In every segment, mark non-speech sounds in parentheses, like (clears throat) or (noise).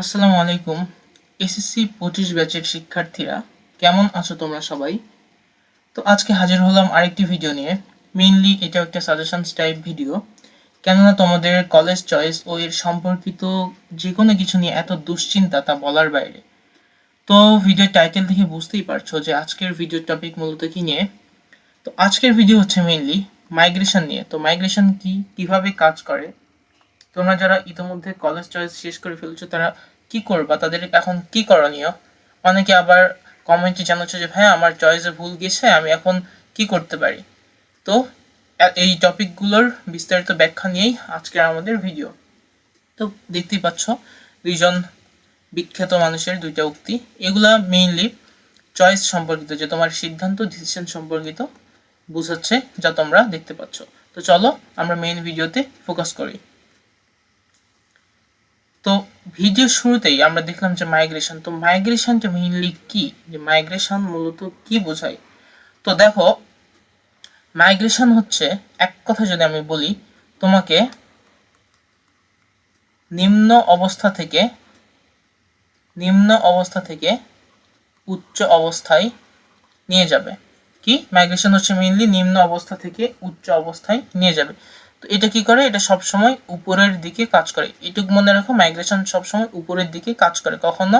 আসসালামু আলাইকুম। এসএসসি পঁচিশ ব্যাচের শিক্ষার্থীরা, কেমন আছো তোমরা সবাই? তো আজকে হাজির হলাম আরেকটি ভিডিও নিয়ে। মেইনলি এটা একটা সাজেশনস টাইপ ভিডিও কেননা তোমাদের কলেজ চয়েস ও এর সম্পর্কিত যে কোনো কিছু নিয়ে এত দুশ্চিন্তা তা বলার বাইরে। তো ভিডিওর টাইটেল দেখে বুঝতেই পারছ যে আজকের ভিডিও টপিক মূলত কি নিয়ে। তো আজকের ভিডিও হচ্ছে মেইনলি মাইগ্রেশন নিয়ে। তো মাইগ্রেশন কি, কীভাবে কাজ করে তোমরা যারা ইতিমধ্যে কলেজ চয়েস শেষ করে ফেলেছো, তারা কি করবা? তাদের এখন কি করণীয়? অনেকে আবার কমেন্টে জানাচ্ছে যে ভাই আমার চয়েসে ভুল গেছে, আমি এখন কি করতে পারি? তো এই টপিকগুলোর বিস্তারিত ব্যাখ্যা নিয়েই আজকের আমাদের ভিডিও তো, দেখতেই পাচ্ছ, দুইজন বিখ্যাত মানুষের দুইটা উক্তি। এগুলা মেইনলি চয়েস সম্পর্কিত, যে তোমার সিদ্ধান্ত ডিসিশন সম্পর্কিত বুঝাচ্ছে, যা তোমরা দেখতে পাচ্ছ। তো চলো, আমরা মেইন ভিডিওতে ফোকাস করি। তো ভিডিও শুরুতেই আমরা দেখলাম যে মাইগ্রেশন তো মাইগ্রেশনটা মেইনলি কি? যে মাইগ্রেশন মূলত কি বোঝায়? তো দেখো মাইগ্রেশন হচ্ছে, এক কথা যদি আমি বলি, তোমাকে নিম্ন অবস্থা থেকে, নিম্ন অবস্থা থেকে উচ্চ অবস্থায় নিয়ে যাবে। কি? মাইগ্রেশন হচ্ছে মেইনলি নিম্ন অবস্থা থেকে উচ্চ অবস্থায় নিয়ে যাবে। তো এটা কি করে? এটা সব সময় উপরের দিকে কাজ করে। এটুকু মনে রাখো মাইগ্রেশন সব সময় উপরের দিকে কাজ করে। কখনো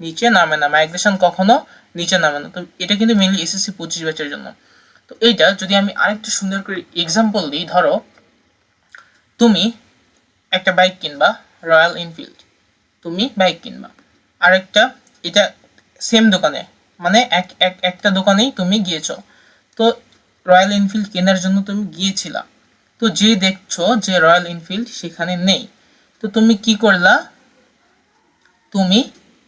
নিচে নামে না। মাইগ্রেশন কখনো নিচে নামে না। তো এটা কিন্তু মেইনলি এসএসসি পঁচিশ ব্যাচের জন্য। তো এইটা যদি আমি আরেকটু সুন্দর করে এক্সাম্পল দিই, ধরো তুমি একটা বাইক কিনবা রয়্যাল এনফিল্ড তুমি বাইক কিনবা। আরেকটা, এটা সেম দোকানে। মানে এক এক, একটা দোকানেই তুমি গিয়েছো। তো রয়্যাল এনফিল্ড কেনার জন্য তুমি গিয়েছিলা। তো যে দেখছ যে রয়্যাল এনফিল্ড সেখানে নেই, তো তুমি কি করলা? তুমি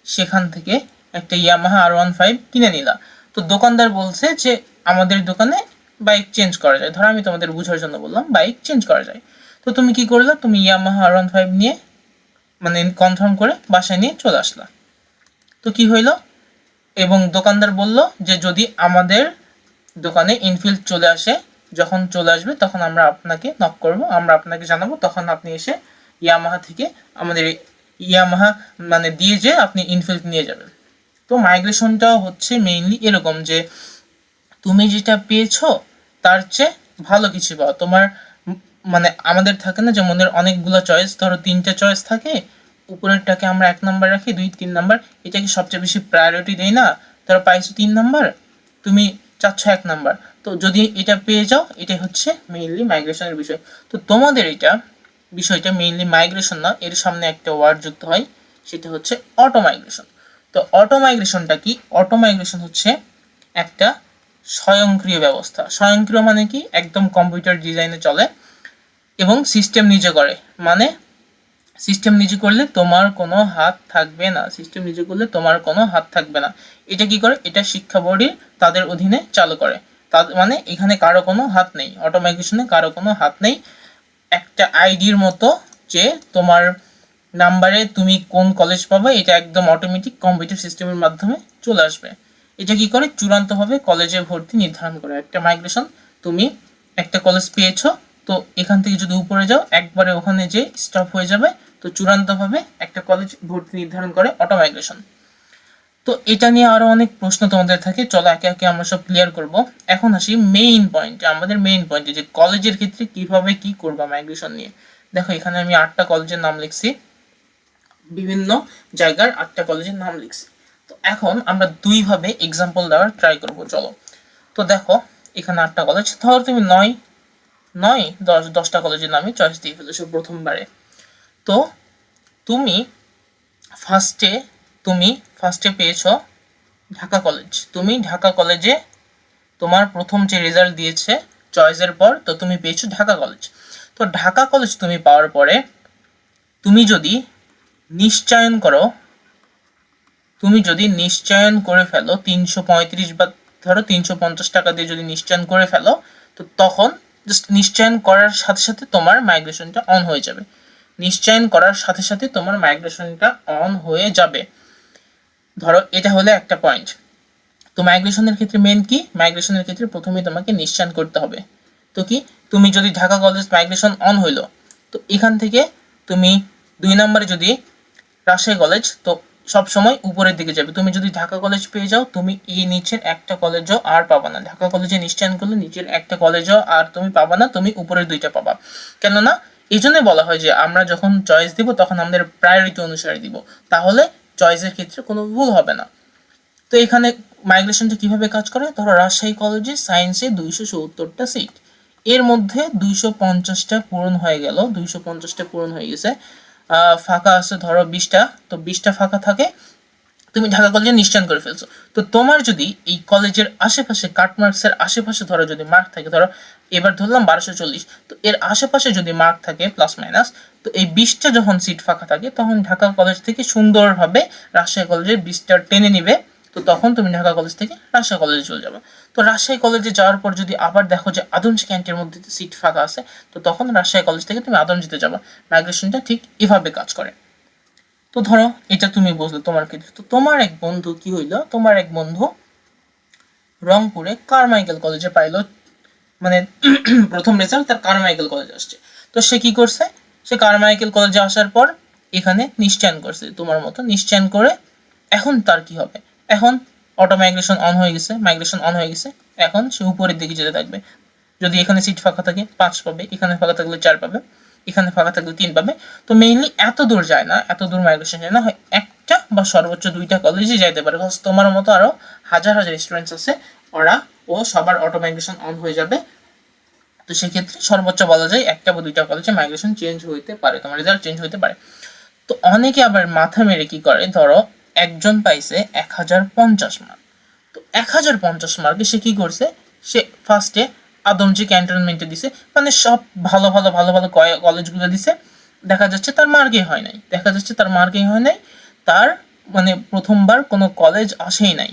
সেখান থেকে একটা ইয়ামাহা আর ওয়ান ফাইভ কিনে নিলা। তো দোকানদার বলছে যে আমাদের দোকানে বাইক চেঞ্জ করা যায়। ধরো আমি তোমাদের বোঝার জন্য বললাম বাইক চেঞ্জ করা যায়। তো তুমি কি করলা? তুমি ইয়ামাহা আর ওয়ান ফাইভ নিয়ে মানে কনফার্ম করে বাসায় নিয়ে চলে আসলা। তো কি হইল? এবং দোকানদার বলল যে যদি আমাদের দোকানে ইনফিল্ড চলে আসে যখন চলে আসবে, তখন আমরা আপনাকে নক করব, আমরা আপনাকে জানাব, তখন আপনি এসে ইয়ামাহা থেকে আমাদের ইয়ামাহা মানে দিয়ে যে আপনি ইনফিল্ড নিয়ে যাবেন। তো মাইগ্রেশনটা হচ্ছে মেইনলি এরকম যে, তুমি যেটা পেয়েছ, তার চেয়ে ভালো কিছু পাও। তোমার মানে আমাদের থাকে না যে, মনের অনেকগুলো চয়েস ধরো তিনটা চয়েস থাকে, উপরেরটাকে আমরা এক নাম্বার রাখি, দুই, তিন নাম্বার এটাকে সবচেয়ে বেশি প্রায়োরিটি দেই না। ধরো পাইছো তিন নাম্বার তুমি চাচ্ছ এক নাম্বার তো যদি এটা পেয়ে যাও, এটাই হচ্ছে মেইনলি মাইগ্রেশনের বিষয়। তো তোমাদের এটা বিষয়টা মেইনলি মাইগ্রেশন না, এর সামনে একটা ওয়ার্ড যুক্ত হয়, সেটা হচ্ছে অটো মাইগ্রেশন তো অটো মাইগ্রেশনটা কি? অটো মাইগ্রেশন হচ্ছে একটা স্বয়ংক্রিয় ব্যবস্থা। স্বয়ংক্রিয় মানে কি? একদম কম্পিউটার ডিজাইনে চলে এবং সিস্টেম নিজে করে। মানে সিস্টেম নিজে করলে তোমার কোনো হাত থাকবে না। সিস্টেম নিজে করলে তোমার কোনো হাত থাকবে না। এটা কি করে? এটা শিক্ষা বোর্ডে তাদের অধীনে চালু করে। মানে এখানে কারও কোনো হাত নেই। অটোমাইগ্রেশনে কারও কোনো হাত নেই। একটা আইডির মতো যে তোমার নাম্বারে তুমি কোন কলেজ পাবে, এটা একদম অটোমেটিক কম্পিউটার সিস্টেমের মাধ্যমে চলে আসবে। এটা কি করে? চূড়ান্তভাবে কলেজে ভর্তি নির্ধারণ করে। একটা মাইগ্রেশন তুমি একটা কলেজ পেয়েছ, তো এখান থেকে যদি উপরে যাও, একবারে ওখানে যে স্টপ হয়ে যাবে, তো চূড়ান্তভাবে একটা কলেজ ভর্তি নির্ধারণ করে অটো মাইগ্রেশন তো এটা নিয়ে আরও অনেক প্রশ্ন তোমাদের থাকে। চলো একে একে আমরা সব ক্লিয়ার করব। এখন আসি মেইন পয়েন্ট আমাদের মেইন পয়েন্ট যে কলেজের ক্ষেত্রে কীভাবে কি করবা মাইগ্রেশন নিয়ে। দেখো, এখানে আমি আটটা কলেজের নাম লিখছি। বিভিন্ন জায়গার আটটা কলেজের নাম লিখছি। তো এখন আমরা দুইভাবে এক্সাম্পল দেওয়ার ট্রাই করব, চলো। তো দেখো, এখানে আটটা কলেজ ধরো তুমি নয় নয়, দশ, দশটা কলেজের নামে চয়েস দিয়ে ফেলেছো প্রথমবারে। তো তুমি ফার্স্টে তুমি ফার্স্টে পেয়েছ ঢাকা কলেজ তুমি ঢাকা কলেজে তোমার প্রথম যে রেজাল্ট দিয়েছে চয়েসের পর, তো তুমি পেয়েছ ঢাকা কলেজ তো ঢাকা কলেজ তুমি পাওয়ার পরে তুমি যদি নিশ্চয়ন করো, তুমি যদি নিশ্চয়ন করে ফেলো তিনশো পঁয়ত্রিশ বা ধরো তিনশো পঞ্চাশ টাকা দিয়ে যদি নিশ্চয়ন করে ফেলো, তো তখন জাস্ট নিশ্চয়ন করার সাথে সাথে তোমার মাইগ্রেশনটা অন হয়ে যাবে। নিশ্চয়ন করার সাথে সাথে তোমার মাইগ্রেশনটা অন হয়ে যাবে। ধরো, এটা হলো একটা পয়েন্ট তো মাইগ্রেশনের ক্ষেত্রে মেন কি? মাইগ্রেশনের ক্ষেত্রে প্রথমে তোমাকে নিশ্চয়ন করতে হবে। তো কি? তুমি যদি ঢাকা কলেজ মাইগ্রেশন অন হইল, তো এখান থেকে তুমি দুই নম্বরে যদি রাজশাহী কলেজ তো সব সময় উপরের দিকে যাবে। তুমি যদি ঢাকা কলেজ পেয়ে যাও, তুমি এই নিচের একটা কলেজও আর পাবা না। ঢাকা কলেজে নিশ্চয়ন করলে নিচের একটা কলেজও আর তুমি পাবা না, তুমি উপরের দুইটা পাবা। কেননা এই জন্যই বলা হয় যে, আমরা যখন চয়েস দিব, তখন আমাদের প্রায়োরিটি অনুসারে দিব। তাহলে চয়েসের ক্ষেত্রে কোনো ভুল হবে না। তো এখানে মাইগ্রেশনটা কীভাবে কাজ করে? ধরো রাজশাহী কলেজে সায়েন্সে দুইশো সত্তরটা সিট এর মধ্যে দুইশো পঞ্চাশটা পূরণ হয়ে গেল, দুইশো পঞ্চাশটা পূরণ হয়ে গেছে। ফাঁকা আছে ধরো বিশটা, তো বিশটা ফাঁকা থাকে। তুমি ঢাকা কলেজে নিশ্চয়ন করে ফেলছো। তো তোমার যদি এই কলেজের আশেপাশে কাটমার্কসের আশেপাশে ধরো যদি মার্ক থাকে, ধরো এবার ধরলাম বারোশো চল্লিশ, তো এর আশেপাশে যদি মার্ক থাকে প্লাস মাইনাস তো এই বিশটা যখন সিট ফাঁকা থাকে, তখন ঢাকা কলেজ থেকে সুন্দরভাবে রাজশাহী কলেজের বিশটা টেনে নিবে। তো তখন তুমি ঢাকা কলেজ থেকে রাজশাহী কলেজে চলে যাবে। তো রাজশাহী কলেজে যাওয়ার পর যদি আবার দেখো যে আদমজি ক্যান্টের মধ্যে সিট ফাঁকা আছে, তো তখন রাজশাহী কলেজ থেকে তুমি আদমজিতে যাবে। মাইগ্রেশনটা ঠিক এভাবে কাজ করে। তো ধরো, এটা তুমি বুঝলে তোমার ক্ষেত্রে। তো তোমার এক বন্ধু কি হইল? তোমার এক বন্ধু রংপুরে কারমাইকেল কলেজে পাইলো মানে (clears throat) প্রথম রেজাল্ট তার কারমাইকেল কলেজে আসছে। তো সে কি করছে? সে কারমাইকেল কলেজে আসার পর এখানে নিশ্চয়ন করছে, তোমার মতো নিশ্চয়ন করে এখন তার কি হবে? এখন অটো মাইগ্রেশন অন হয়ে গেছে মাইগ্রেশন অন হয়ে গেছে, এখন সে উপরের দিকে যেতে থাকবে। যদি এখানে সিট ফাঁকা থাকে, পাঁচ পাবে, এখানে ফাঁকা থাকলে চার পাবে। এখানে ফাঁকা থাকলে তিন পাবে। তো মেইনলি এত দূর যায় না, এত দূর মাইগ্রেশন যায় না, হয় একটা বা সর্বোচ্চ দুইটা কলেজে যাইতে পারে। Because তোমার মতো আরও হাজার হাজার স্টুডেন্টস আছে, ওরা ও সবার অটো মাইগ্রেশন অন হয়ে যাবে। তো সেক্ষেত্রে সর্বোচ্চ বলা যায় একটা বা দুইটা কলেজে মাইগ্রেশন চেঞ্জ হইতে পারে, তোমার রেজাল্ট চেঞ্জ হইতে পারে। তো অনেকে আবার মাথা মেরে কি করে? ধরো একজন পাইছে এক হাজার পঞ্চাশ মার্ক তো এক হাজার পঞ্চাশ মার্কে সে কি করছে? সে ফার্স্টে আদমজি ক্যান্টনমেন্টে দিছে। মানে সব ভালো ভালো ভালো ভালো কলেজগুলো দিছে। দেখা যাচ্ছে তার মার্কেই হয় নাই। দেখা যাচ্ছে তার মার্কেই হয় নাই। তার মানে প্রথমবার কোনো কলেজ আসেই নাই।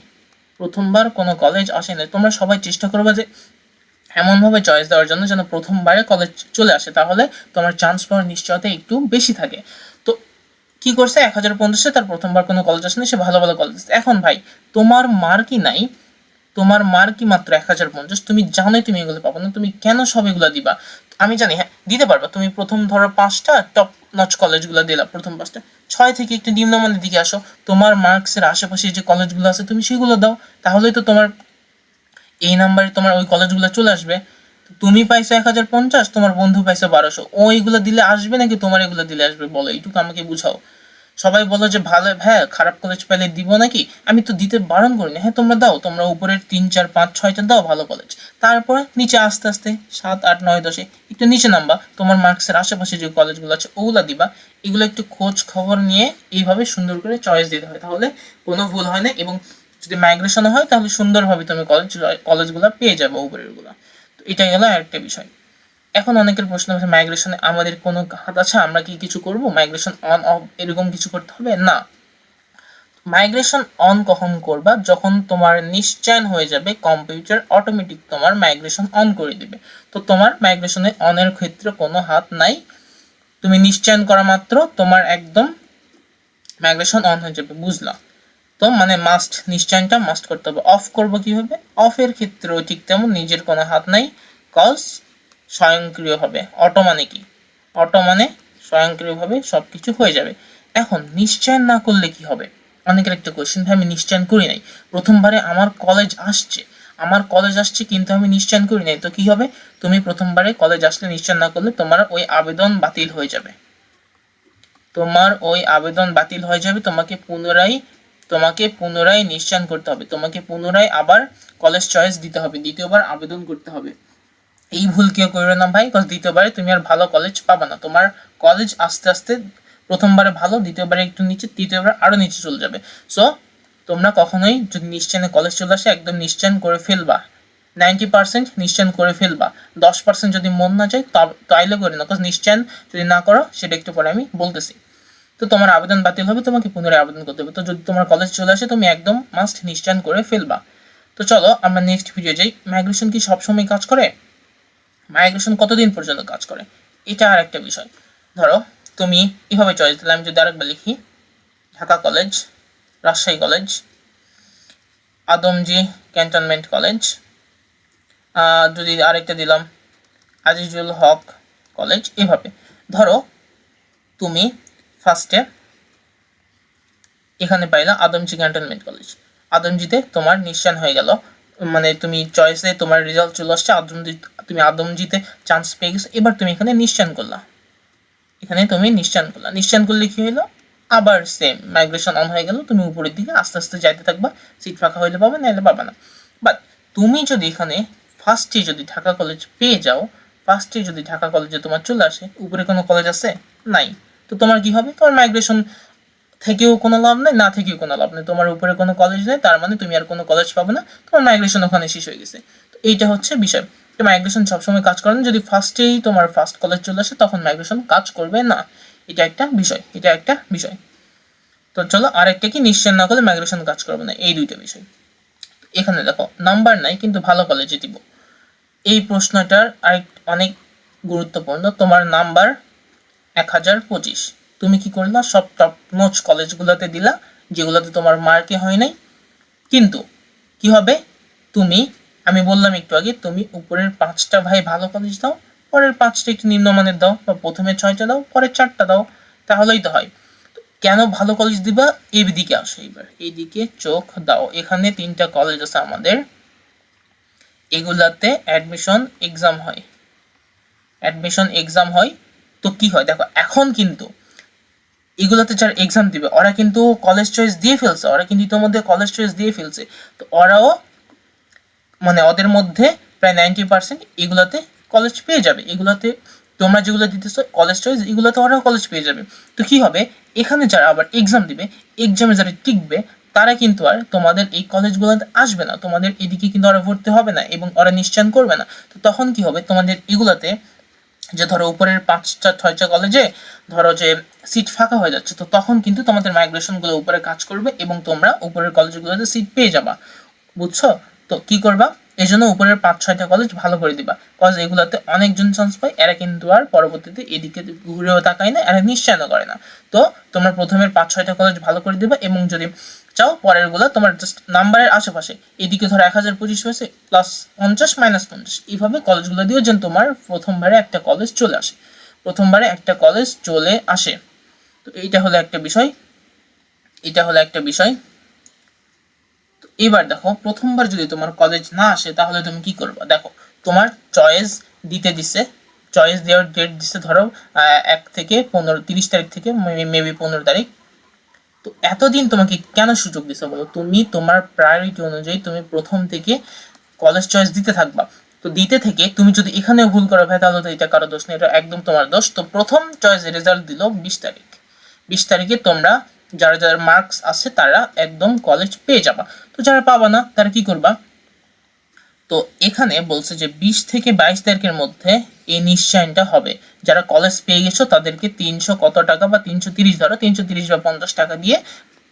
প্রথমবার কোনো কলেজ আসে নাই। তোমরা সবাই চেষ্টা করবে যে এমনভাবে চয়েস দেওয়ার জন্য যেন প্রথমবারে কলেজ চলে আসে। তাহলে তোমার চান্স পাওয়ার নিশ্চয়তা একটু বেশি থাকে। তো কি করছে? এক হাজার পঞ্চাশে তার প্রথমবার কোনো কলেজ আসেনি। সে ভালো ভালো কলেজ এখন ভাই, তোমার মার্কই নাই। তোমার মার্কই মাত্র এক হাজার পঞ্চাশ? তুমি জানোই তুমি এগুলো পাবো না, তুমি কেন সব এগুলো দিবা? আমি জানি হ্যাঁ দিতে পারবা। তুমি প্রথম ধরো পাঁচটা টপ নচ কলেজগুলো দিলা প্রথম পাঁচটা। ছয় থেকে একটু নিম্নমানের দিকে আসো। তোমার মার্কসের আশেপাশে যে কলেজগুলো আছে, তুমি সেগুলো দাও। তাহলেই তো তোমার এই নাম্বারে তোমার ওই কলেজগুলো চলে আসবে। তুমি পাইছো এক হাজার পঞ্চাশ, তোমার বন্ধু পাইছো বারোশো। ও এইগুলো দিলে আসবে নাকি তোমার এগুলো দিলে আসবে? বলো, এইটুকু আমাকে বুঝাও। সবাই বলো যে ভালো হ্যাঁ খারাপ কলেজ পেলে দিব নাকি? আমি তো দিতে বারণ করিনি। হ্যাঁ তোমরা দাও, তোমরা উপরের তিন, চার, পাঁচ, ছয়টা দাও ভালো কলেজ। তারপরে নিচে আস্তে আস্তে সাত, আট, নয়, দশে একটু নিচে নামবা। তোমার মার্কসের আশেপাশে যে কলেজগুলো আছে, ওগুলা দিবা। এগুলো একটু খোঁজ খবর নিয়ে এইভাবে সুন্দর করে চয়েস দিতে হয়। তাহলে কোনো ভুল হয় না এবং যদি মাইগ্রেশন হয়, তাহলে সুন্দরভাবে তুমি কলেজ কলেজগুলো পেয়ে যাবে উপরেরগুলো। তো এটাই হলো একটা বিষয়। এখন অনেকের প্রশ্ন হচ্ছে মাইগ্রেশনে আমাদের কোনো হাত আছে? আমরা কি কিছু করব? মাইগ্রেশন অন অফ এরকম কিছু করতে হবে? না। মাইগ্রেশন অন কখন করবা? যখন তোমার নিশ্চয়ন হয়ে যাবে কম্পিউটার অটোমেটিক তোমার মাইগ্রেশন অন করে দিবে। তো তোমার মাইগ্রেশনে অনের ক্ষেত্রে কোনো হাত নাই। তুমি নিশ্চয়ন করা মাত্র, তোমার একদম মাইগ্রেশন অন হয়ে যাবে, বুঝলা? তো মানে মাস্ট নিশ্চয়নটা মাস্ট করতে হবে। অফ করব কীভাবে? অফের ক্ষেত্রেও ঠিক তেমন নিজের কোনো হাত নাই কজ স্বয়ংক্রিয় হবে। অটো মানে কি? অটো মানে স্বয়ংক্রিয়ভাবে সব কিছু হয়ে যাবে। এখন নিশ্চয়ন না করলে কি হবে? অনেকের একটা কোয়েশ্চেন ভাই, আমি নিশ্চয়ন করি নাই। প্রথমবারে আমার কলেজ আসছে। আমার কলেজ আসছে কিন্তু আমি নিশ্চয়ন করি নাই। তো কি হবে? তুমি প্রথমবারে কলেজ আসলে নিশ্চয়ন না করলে তোমার ওই আবেদন বাতিল হয়ে যাবে। তোমার ওই আবেদন বাতিল হয়ে যাবে। তোমাকে পুনরায় তোমাকে পুনরায় নিশ্চয়ন করতে হবে। তোমাকে পুনরায় আবার কলেজ চয়েস দিতে হবে। দ্বিতীয়বার আবেদন করতে হবে। এই ভুল কেউ করবে না ভাই কারণ দ্বিতীয়বারে তুমি আর ভালো কলেজ পাবা না। তোমার কলেজ আস্তে আস্তে প্রথমবারে ভালো, দ্বিতীয়বারে একটু নিচে, তৃতীয়বার আরও নিচে চলে যাবে। সো তোমরা কখনোই যদি নিশ্চয়নে কলেজ চলে আসে, একদম নিশ্চয়ন করে ফেলবা। নাইনটি পার্সেন্ট নিশ্চয়ন করে ফেলবা। দশ পার্সেন্ট যদি মন না যায় তাইলে করে না নিশ্চয়ন যদি না করো, সেটা একটু পরে আমি বলতেছি। তো তোমার আবেদন বাতিল হবে, তোমাকে পুনরায় আবেদন করতে হবে। তো যদি তোমার কলেজ চলে আসে, তুমি একদম মাস্ট নিশ্চয়ন করে ফেলবা। তো চলো আমরা নেক্সট ভিডিও যাই। মাইগ্রেশন কি সবসময় কাজ করে? মাইগ্রেশন কতদিন পর্যন্ত কাজ করে? এটা আর একটা বিষয়। ধরো, তুমি এভাবে চয়েস দিলে, আমি যদি আরেকবার লিখি, Dhaka college Rajshahi college Adamjee cantonment college যদি আরেকটা দিলাম, আজিজুল হক কলেজ এভাবে। ধরো, তুমি ফার্স্টে এখানে পাইলা আদমজি ক্যান্টনমেন্ট কলেজ আদমজিতে তোমার নিশ্চান হয়ে গেল মানে তুমি চয়েসে তোমার রেজাল্ট চলে আসছে আদমজি তুমি আদমজিতে চান্স পেয়ে গেছো, এবার তুমি এখানে নিশ্চান করলা। এখানে তুমি নিশ্চান করলা। নিশ্চান করলে কি হলো আবার সেম মাইগ্রেশন অন হয়ে গেল, তুমি উপরের দিকে আস্তে আস্তে যাইতে থাকবা সিট ফাঁকা হইলে পাবে নাহলে পাবে না। বাট তুমি যদি এখানে ফার্স্টে যদি ঢাকা কলেজ পেয়ে যাও ফার্স্টে যদি ঢাকা কলেজে তোমার চলে আসে, উপরে কোনো কলেজ আছে? নাই। তো তোমার কি হবে? তোমার মাইগ্রেশন থেকেও কোনো লাভ নেই, না থেকেও কোনো লাভ নেই। তোমার উপরে কোনো কলেজ নেই, তার মানে তুমি আর কোনো কলেজ পাবে না। তোমার মাইগ্রেশন ওখানে শেষ হয়ে গেছে। তো এইটা হচ্ছে বিষয়। মাইগ্রেশন সবসময় কাজ করে না। যদি ফার্স্টেই তোমার ফার্স্ট কলেজ চলে আসে, তখন মাইগ্রেশন কাজ করবে না। এটা একটা বিষয়। এটা একটা বিষয়। তো চলো আরেকটা কি? নিশ্চয় না করলে মাইগ্রেশন কাজ করবে না। এই দুইটা বিষয়। এখানে দেখো নাম্বার নাই, কিন্তু ভালো কলেজে দিব। এই প্রশ্নটার আরেক, অনেক গুরুত্বপূর্ণ। তোমার নাম্বার এক হাজার পঁচিশ। তুমি কি করলা? সব টপ নোচ কলেজগুলোতে দিলা, যেগুলোতে তোমার মার্কে হয় নাই। কিন্তু, কি হবে? তুমি, আমি বললাম একটু আগে, তুমি উপরের পাঁচটা ভাই ভালো কলেজ দাও, পরের পাঁচটা একটু নিম্নমানের দাও, বা প্রথমে ছয়টা দাও পরের চারটা দাও, তাহলেই তো হয়। কেন ভালো কলেজ দিবা? এই দিকে আসো এবার। এইদিকে চোখ দাও। এখানে তিনটা কলেজ আছে আমাদের। এগুলাতে অ্যাডমিশন এক্সাম হয়। অ্যাডমিশন এক্সাম হয়। তো কি হয়? দেখো, এখন কিন্তু এগুলোতে যারা এক্সাম দিবে, ওরা কিন্তু কলেজ চয়েস দিয়ে ফেলছে, ওরা কিন্তু ইতিমধ্যে কলেজ চয়েস দিয়ে ফেলছে। তো ওরাও মানে ওদের মধ্যে প্রায় নাইনটি পার্সেন্ট এগুলোতে কলেজ পেয়ে যাবে। এগুলোতে তোমরা যেগুলো দিতেছো কলেজ চয়েস এগুলোতে ওরাও কলেজ পেয়ে যাবে। তো কি হবে? এখানে যারা আবার এক্সাম দিবে এক্সামে যারা টিকবে, তারা কিন্তু আর তোমাদের এই কলেজগুলোতে আসবে না। তোমাদের এদিকে কিন্তু ওরা ভর্তি হবে না এবং ওরা নিশ্চয়ন করবে না। তো তখন কি হবে? তোমাদের এগুলাতে যে ধরো উপরের পাঁচটা, ছয়টা কলেজে ধরো যে সিট ফাঁকা হয়ে যাচ্ছে, তো তখন কিন্তু তোমাদের মাইগ্রেশনগুলো উপরে কাজ করবে এবং তোমরা উপরের কলেজগুলোতে সিট পেয়ে যাবা। বুঝছ? তো কি করবা? এই জন্য উপরের পাঁচ, ছয়টা কলেজ ভালো করে দিবা। কজ এগুলোতে অনেকজন চান্স পায়, এরা কিন্তু আর পরবর্তীতে এদিকে ঘুরেও তাকায় না, এরা নিশ্চয়ও করে না। তো তোমরা প্রথমের পাঁচ, ছয়টা কলেজ ভালো করে দিবা এবং যদি চাও পরেরগুলো তোমার জাস্ট নাম্বারের আশেপাশে। এদিকে ধরো এক হাজার পঁচিশ হয়েছে প্লাস পঞ্চাশ মাইনাস পঞ্চাশ। এইভাবে কলেজগুলো দিও যেন তোমার প্রথমবারে একটা কলেজ চলে আসে। প্রথমবারে একটা কলেজ চলে আসে। তো এইটা হলো একটা বিষয়। এটা হলো একটা বিষয়। তো এবার দেখো, প্রথমবার যদি তোমার কলেজ না আসে, তাহলে তুমি কি করবে? দেখো, তোমার চয়েস দিতে দিছে। চয়েস দেওয়ার ডেট দিছে ধরো এক থেকে পনেরো, তিরিশ তারিখ থেকে মেবি পনেরো তারিখ। তো এতদিন তোমাকে কেন সুযোগ দিছে বলো? তুমি তোমার প্রায়োরিটি অনুযায়ী তুমি প্রথম থেকে কলেজ চয়েস দিতে থাকবা। তো দিতে থেকে তুমি যদি এখানেও ভুল করো, ভাই, তাহলে তো এটা কারও দোষ নেই, এটা একদম তোমার দোষ। তো প্রথম চয়েস রেজাল্ট দিল বিশ তারিখ। বিশ তারিখে তোমরা যারা যারা মার্কস আছে তারা একদম কলেজ পেয়ে যাবা। তো যারা পাবা না, তারা কি করবা? তো এখানে বলছে যে বিশ থেকে বাইশ তারিখের মধ্যে এই নিশ্চয়নটা হবে। যারা কলেজ পেয়ে গেছো, তাদেরকে তিনশো কত টাকা বা তিনশো তিরিশ ধরো, তিনশো তিরিশ বা পঞ্চাশ টাকা দিয়ে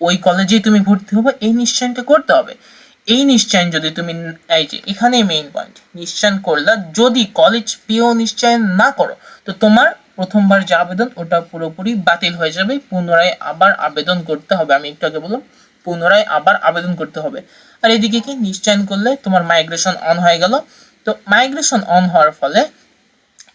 ওই কলেজেই তুমি ভর্তি হবে, এই নিশ্চয়নটা করতে হবে। এই নিশ্চয়ন যদি তুমি, এই যে এখানে মেইন পয়েন্ট নিশ্চয়ন করলা, যদি কলেজ পেয়েও নিশ্চয়ন না করো, তো তোমার প্রথমবার যে আবেদন, ওটা পুরোপুরি বাতিল হয়ে যাবে, পুনরায় আবার আবেদন করতে হবে। আমি একটু আগে বললাম, পুনরায় আবার আবেদন করতে হবে। আর এদিকে কি? নিশ্চয়ন করলে তোমার মাইগ্রেশন অন হয়ে গেল। তো মাইগ্রেশন অন হওয়ার ফলে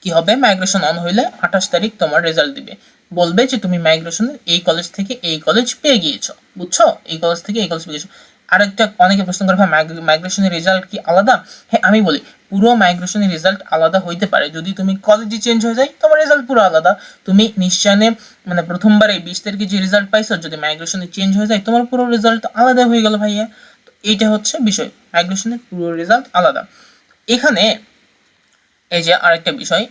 কি হবে? মাইগ্রেশন অন হইলে আঠাশ তারিখ তোমার রেজাল্ট দিবে। বলবে যে তুমি মাইগ্রেশনের এই কলেজ থেকে এই কলেজ পেয়ে গিয়েছো, বুঝছ? এই কলেজ থেকে এই কলেজ পেয়ে গেছো আরেকটা অনেকে প্রশ্ন করে, ভাই মাইগ্রেশনের রেজাল্ট কি আলাদা? হ্যাঁ আমি বলি, পুরো মাইগ্রেশনের রেজাল্ট আলাদা হইতে পারে। যদি তুমি কলেজে চেঞ্জ হয়ে যায়, তোমার রেজাল্ট পুরো আলাদা। তুমি নিশ্চয়নে মানে প্রথমবারে বিশ তারিখে যে রেজাল্ট পাইছো, যদি মাইগ্রেশনে চেঞ্জ হয়ে যায়, তোমার পুরো রেজাল্ট আলাদা হয়ে গেল ভাইয়া। তো এইটা হচ্ছে বিষয়। মাইগ্রেশনের পুরো রেজাল্ট আলাদা। এখানে এই যে আরেকটা বিষয়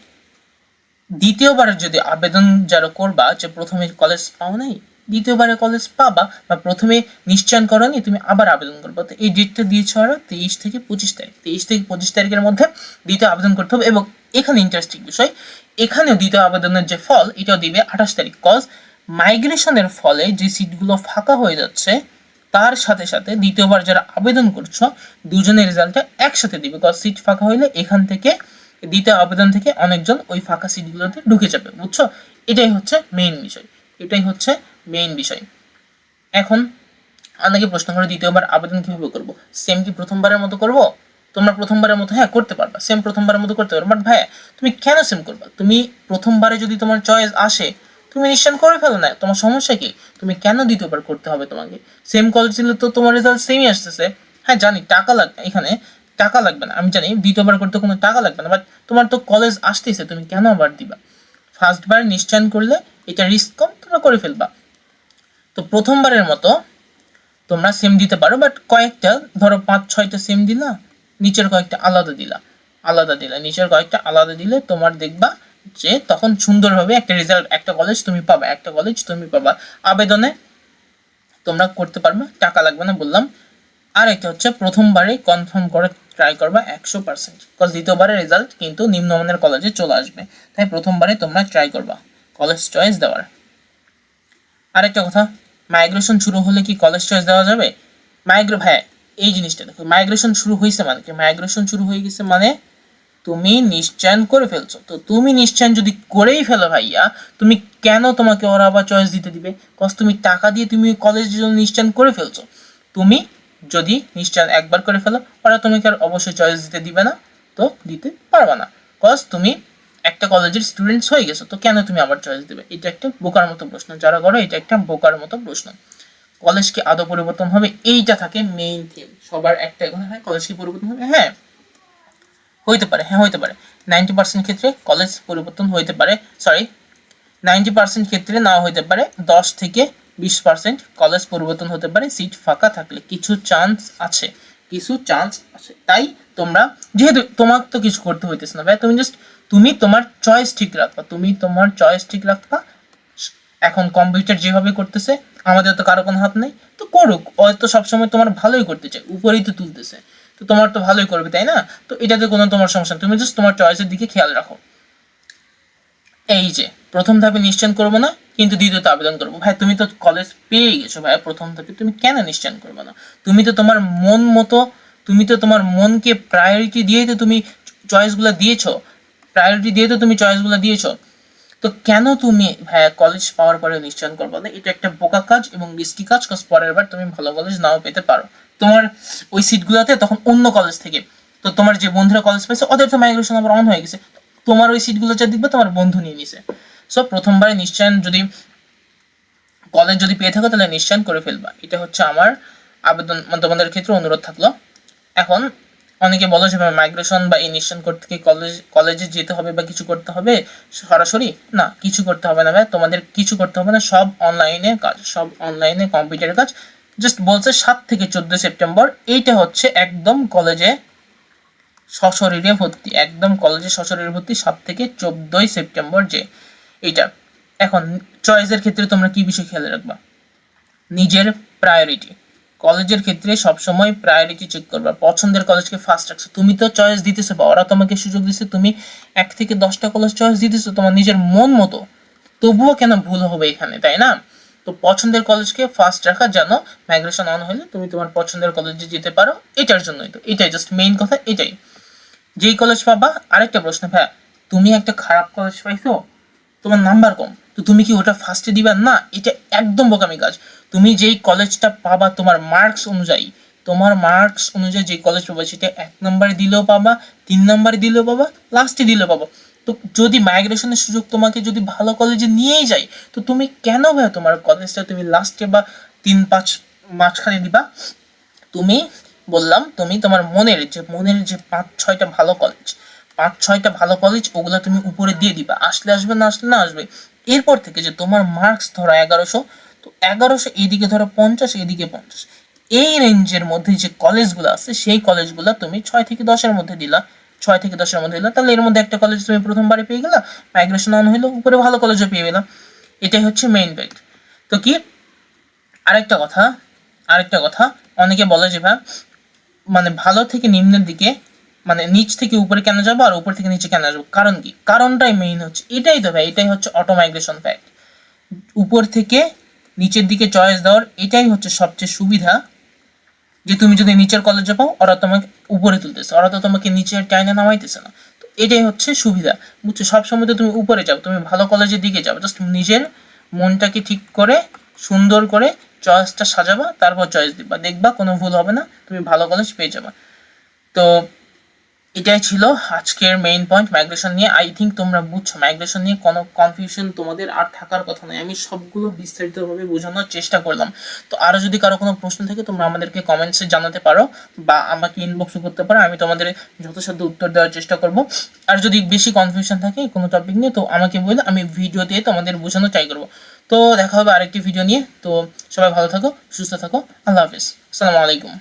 দ্বিতীয়বার যদি আবেদন যারা করবা যে প্রথমে কলেজ পাও নাই, দ্বিতীয়বারে কলেজ পাবা বা প্রথমে নিশ্চয়ন করনি তুমি আবার আবেদন করব। তো এই ডেটটা দিয়েছে ওরা তেইশ থেকে পঁচিশ তারিখ। তেইশ থেকে পঁচিশ তারিখের মধ্যে দ্বিতীয় আবেদন করতে হবে এবং এখানে ইন্টারেস্টিং বিষয়, এখানেও দ্বিতীয় আবেদনের যে ফল, এটাও দিবে আঠাশ তারিখ। কজ মাইগ্রেশনের ফলে যে সিটগুলো ফাঁকা হয়ে যাচ্ছে, তার সাথে সাথে দ্বিতীয়বার যারা আবেদন করছ, দুজনের রেজাল্টটা একসাথে দিবে। কজ সিট ফাঁকা হইলে এখান থেকে দ্বিতীয় আবেদন থেকে অনেকজন ওই ফাঁকা সিটগুলোতে ঢুকে যাবে, বুঝছ? এটাই হচ্ছে মেইন বিষয়। এটাই হচ্ছে মেইন বিষয়। এখন অনেকে প্রশ্ন করে দ্বিতীয়বার আবেদন কীভাবে করব? সেম কি প্রথমবারের মতো করব? তোমরা প্রথমবারের মতো হ্যাঁ করতে পারবা। সেম প্রথমবারের মতো করতে পারবে। বাট ভাইয়া, তুমি কেন সেম করবা? তুমি প্রথমবারে যদি তোমার চয়েস আসে, তুমি নিশ্চয় করে ফেলো না। তোমার সমস্যা কি? তুমি কেন দ্বিতীয়বার করতে হবে তোমাকে? সেম কলেজ দিলে তো তোমার রেজাল্ট সেমই আসতেছে। হ্যাঁ জানি, টাকা লাগবে। এখানে টাকা লাগবে না। আমি জানি দ্বিতীয়বার করতে কোনো টাকা লাগবে না বাট তোমার তো কলেজ আসতেছে, তুমি কেন আবার দিবা? ফার্স্টবার নিশ্চয়ন করলে এটা রিস্ক কম, তোমরা করে ফেলবা। তো প্রথমবারের মতো তোমরা সেম দিতে পারো বাট কয়েকটা, ধরো পাঁচ, ছয়টা সেম দিলা, নিচের কয়েকটা আলাদা দিলা আলাদা দিলা, নিচের কয়েকটা আলাদা দিলে তোমার দেখবা যে তখন সুন্দরভাবে একটা রেজাল্ট একটা কলেজ তুমি পাবা, একটা কলেজ তুমি পাবা। আবেদনে তোমরা করতে পারবে, টাকা লাগবে না বললাম। আর একটা হচ্ছে প্রথমবারে কনফার্ম করে ট্রাই করবা একশো পার্সেন্ট বিকজ দ্বিতীয়বারের রেজাল্ট কিন্তু নিম্নমানের কলেজে চলে আসবে। তাই প্রথমবারে তোমরা ট্রাই করবা কলেজ চয়েস দেওয়ার। আরেকটা কথা মাইগ্রেশন শুরু হলে কি কলেজ চয়েস দেওয়া যাবে? মাইগ্রে ভাই এই জিনিসটা দেখো মাইগ্রেশন শুরু হয়েছে মানে কি? মাইগ্রেশন শুরু হয়ে গেছে মানে তুমি নিশ্চয়ন করে ফেলছো। তো তুমি নিশ্চয়ন যদি করেই ফেলো ভাইয়া, তুমি কেন তোমাকে ওরা আবার চয়েস দিতে দিবে? কজ তুমি টাকা দিয়ে তুমি কলেজের জন্য নিশ্চয়ন করে ফেলছো। তুমি যদি নিশ্চয় একবার করে ফেলো, ওরা তোমাকে আর অবশ্যই চয়েস দিতে দিবে না? তো দিতে পারবে না। কজ তুমি একটা কলেজের স্টুডেন্টস হয়ে গেছো, তো কেন তুমি আবার চয়েস দেবে? এটা একটা বোকার মতো প্রশ্ন। যারা করো এটা একটা বোকার মতো প্রশ্ন। কলেজ কি আদৌ পরিবর্তন হবে? এইটা থাকে মেইন থিম সবার একটা কথা হয় কলেজ কি পরিবর্তন হবে? হ্যাঁ। হইতে পারে হ্যাঁ হইতে পারে। নাইনটি পার্সেন্ট ক্ষেত্রে কলেজ পরিবর্তন হইতে পারে সরি নাইনটি পার্সেন্ট ক্ষেত্রে না হইতে পারে, দশ থেকে বিশ পার্সেন্ট কলেজ পরিবর্তন হতে পারে, সিট ফাঁকা থাকলে কিছু চান্স আছে, কিছু চান্স আছে। তাই তোমরা, যেহেতু তোমার তো কিছু করতে হইতেছে না, ভাই, তুমি জাস্ট তুমি তোমার চয়েস ঠিক রাখবা, তুমি তোমার চয়েস ঠিক রাখবা। এখন কম্পিউটার যেভাবে করতেছে, আমাদের তো কারও কোনো হাত নেই, তো করুক, হয়তো সবসময় তোমার ভালোই করতে চায়, উপরেই তো তুলতেছে। তো তোমার তো ভালোই করবে, তাই না? তো এটাতে কোনো তোমার সমস্যা। তুমি জাস্ট তোমার চয়েসের দিকে খেয়াল রাখো। এই যে, প্রথম ধাপে নিশ্চয়ন করব না, কিন্তু দ্বিতীয়তে আবেদন করব। ভাই, তুমি তো কলেজ পেয়ে গেছো, ভাই, প্রথম ধাপে তুমি কেন নিশ্চয়ন করবে না? তুমি তো তোমার মন মতো, তুমি তো তোমার মনকে প্রায়োরিটি দিয়েই তো তুমি চয়েসগুলো দিয়েছ। প্রায়োরিটি দিয়ে তো তুমি চয়েসগুলো দিয়েছ। তো কেন তুমি, ভাইয়া কলেজ পাওয়ার পরে নিশ্চয়ন করব না? এটা একটা বোকা কাজ এবং রিস্কি কাজ কজ পরের বার তুমি ভালো কলেজ নাও পেতে পারো। তোমার ওই সিটগুলোতে তখন অন্য কলেজ থেকে, তো তোমার যে বন্ধুরা কলেজ পেয়েছে ওদের তো মাইগ্রেশন আবার অন হয়ে গেছে। তোমার ওই সিটগুলো যা দেখবে তোমার বন্ধু নিয়ে নিছে। সো প্রথমবারে নিশ্চয়ন যদি কলেজ যদি পেয়ে থাকো, তাহলে নিশ্চয়ন করে ফেলবা। এটা হচ্ছে আমার আবেদন মানে তোমাদের ক্ষেত্রে অনুরোধ থাকল। এখন অনেকে বলো যে মাইগ্রেশন বা এই নিশ্চয়ন করতে কি কলেজ কলেজে যেতে হবে বা কিছু করতে হবে? সরাসরি? না, কিছু করতে হবে না ভাই। তোমাদের কিছু করতে হবে না, সব অনলাইনে কাজ, সব অনলাইনে কম্পিউটারের কাজ। জাস্ট বলছে সাত থেকে চোদ্দ সেপ্টেম্বর। এইটা হচ্ছে একদম কলেজে সশরীরে ভর্তি, একদম কলেজে সশরীরে ভর্তি সাত থেকে চোদ্দই সেপ্টেম্বর যে এইটা। এখন চয়েসের ক্ষেত্রে তোমরা কি বিষয় খেয়াল রাখবা? নিজের প্রায়োরিটি কলেজের ক্ষেত্রে সবসময় প্রায়োরিটি চেক করবা। পছন্দের কলেজকে ফার্স্ট রাখছো। তুমি তো চয়েস দিতেছো বা ওরা তোমাকে সুযোগ দিচ্ছে তুমি এক থেকে দশটা কলেজ চয়েস দিতেছো, তোমার নিজের মন মতো। তবুও কেন ভুল হবে এখানে, তাই না? তো পছন্দের কলেজকে ফার্স্ট রাখা যেন মাইগ্রেশন অন হলে তুমি তোমার পছন্দের কলেজে যেতে পারো, এটার জন্যই তো। এটাই জাস্ট মেইন কথা, এটাই। যেই কলেজ পাবা? আরেকটা প্রশ্ন, ভাইয়া, তুমি একটা খারাপ কলেজ পাইছো? তোমার নাম্বার কম। তো তুমি কি ওটা ফার্স্টে দিবা? না, এটা একদম বোকামি কাজ। তুমি যেই কলেজটা পাবা তোমার মার্কস অনুযায়ী, তোমার মার্কস অনুযায়ী যে কলেজ পাবা, সেটা এক নম্বরে দিলেও পাবা, তিন নম্বরে দিলেও পাবা লাস্টে দিলেও পাবা। তো যদি মাইগ্রেশনের সুযোগ তোমাকে যদি ভালো কলেজে নিয়েই যায়, তো তুমি কেন ভাই তোমার কলেজটা তুমি লাস্টে বা তিন, পাঁচ মাঝখানে দিবা? তুমি বললাম, তুমি তোমার মনের যে মনের যে পাঁচ ছয়টা ভালো কলেজ পাঁচ ছয়টা ভালো কলেজ ওগুলো তুমি উপরে দিয়ে দিবা। আসলে আসবে না, আসলে না আসবে। এরপর থেকে যে তোমার মার্কস ধরো এগারোশো, তো এগারোশো এইদিকে ধরো পঞ্চাশ, এদিকে পঞ্চাশ। এই রেঞ্জের মধ্যে যে কলেজগুলো আছে, সেই কলেজগুলো তুমি ছয় থেকে দশের মধ্যে দিলা। ছয় থেকে দশের মধ্যে দিলা, তাহলে এর মধ্যে একটা কলেজ তুমি প্রথমবারে পেয়ে গেলা মাইগ্রেশন অন হইল, উপরে ভালো কলেজও পেয়ে গেলাম এটাই হচ্ছে মেইন ফ্যাক্ট তো কি? আরেকটা কথা আরেকটা কথা, অনেকে বলে যে, ভাই মানে ভালো থেকে নিম্নের দিকে মানে নিচ থেকে উপরে কেন যাব আর উপর থেকে নিচে কেন যাব কারণ কি? কারণটাই মেইন হচ্ছে। এটাই তো ভাই, এটাই হচ্ছে অটোমাইগ্রেশন ফ্যাক্ট উপর থেকে নিচের দিকে চয়েস দেওয়ার এটাই হচ্ছে সবচেয়ে সুবিধা যে তুমি যদি নিচের কলেজে পাও, ওরা তোমাকে উপরে তুলতেছে। ওরা তো তোমাকে নিচের টাইনে নামাইতেছে না। তো এটাই হচ্ছে সুবিধা। বুঝছ? সবসময় তো তুমি উপরে যাও। তুমি ভালো কলেজের দিকে যাও। জাস্ট নিজের মনটাকে ঠিক করে, সুন্দর করে চয়েসটা সাজাবা, তারপর চয়েস দিবা। দেখবা কোনো ভুল হবে না, তুমি ভালো কলেজ পেয়ে যাবা। তো এটাই ছিল আজকের মেইন পয়েন্ট মাইগ্রেশন নিয়ে। আই থিঙ্ক তোমরা বুঝছ মাইগ্রেশন নিয়ে কোনো কনফিউশন তোমাদের আর থাকার কথা নয়। আমি সবগুলো বিস্তারিতভাবে বোঝানোর চেষ্টা করলাম। তো আরও যদি কারও কোনো প্রশ্ন থাকে, তোমরা আমাদেরকে কমেন্টসে জানাতে পারো বা আমাকে ইনবক্সও করতে পারো। আমি তোমাদের যথাসাধ্য উত্তর দেওয়ার চেষ্টা করব। আর যদি বেশি কনফিউশন থাকে কোনো টপিক নিয়ে, তো আমাকে বলে আমি ভিডিও দিয়ে তোমাদের বোঝানোর ট্রাই করব। তো দেখা হবে আরেকটি ভিডিও নিয়ে। তো সবাই ভালো থাকো, সুস্থ থাকো, আল্লাহ হাফিজ। আসসালামু আলাইকুম।